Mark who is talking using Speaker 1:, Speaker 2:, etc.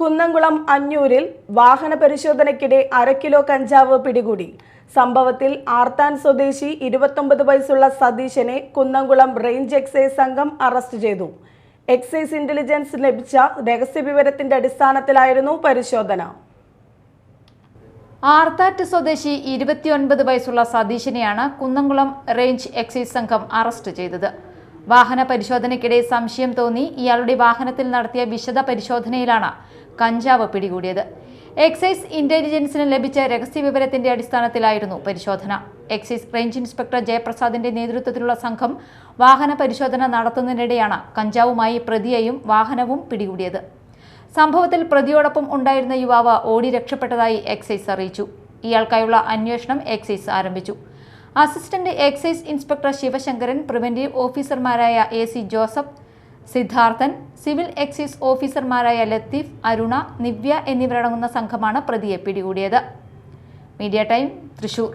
Speaker 1: കുന്നംകുളം അഞ്ഞൂരിൽ വാഹന പരിശോധനയ്ക്കിടെ അര കിലോ കഞ്ചാവ് പിടികൂടി. സംഭവത്തിൽ ആർത്താൻ സ്വദേശി ഇരുപത്തൊമ്പത് വയസ്സുള്ള സതീശനെ കുന്നംകുളം റേഞ്ച് എക്സൈസ് സംഘം അറസ്റ്റ് ചെയ്തു. എക്സൈസ് ഇന്റലിജൻസ് ലഭിച്ച രഹസ്യവിവരത്തിന്റെ അടിസ്ഥാനത്തിലായിരുന്നു പരിശോധന.
Speaker 2: ആർത്താറ്റ് സ്വദേശി ഇരുപത്തിയൊൻപത് വയസ്സുള്ള സതീശനെയാണ് കുന്നംകുളം റേഞ്ച് എക്സൈസ് സംഘം അറസ്റ്റ് ചെയ്തത്. വാഹന പരിശോധനയ്ക്കിടെ സംശയം തോന്നി ഇയാളുടെ വാഹനത്തിൽ നടത്തിയ വിശദ പരിശോധനയിലാണ് കഞ്ചാവ് പിടികൂടിയത്. എക്സൈസ് ഇന്റലിജൻസിന് ലഭിച്ച രഹസ്യ വിവരത്തിന്റെ അടിസ്ഥാനത്തിലായിരുന്നു പരിശോധന. എക്സൈസ് റേഞ്ച് ഇൻസ്പെക്ടർ ജയപ്രസാദിന്റെ നേതൃത്വത്തിലുള്ള സംഘം വാഹന പരിശോധന നടത്തുന്നതിനിടെയാണ് കഞ്ചാവുമായി പ്രതിയെയും വാഹനവും പിടികൂടിയത്. സംഭവത്തിൽ പ്രതിയോടൊപ്പം ഉണ്ടായിരുന്ന യുവാവ് ഓടി രക്ഷപ്പെട്ടതായി എക്സൈസ് അറിയിച്ചു. ഇയാൾക്കായുള്ള അന്വേഷണം എക്സൈസ് ആരംഭിച്ചു. Assistant excise inspector Sivasankaran preventive ഓഫീസർമാരായ A C Joseph Siddharthan civil excise ഓഫീസർമാരായ ലത്തീഫ് അരുണ നിവ്യ എന്നിവരടങ്ങുന്ന സംഘമാണ് പ്രതിയെ പിടികൂടിയത്. Media time Thrissur.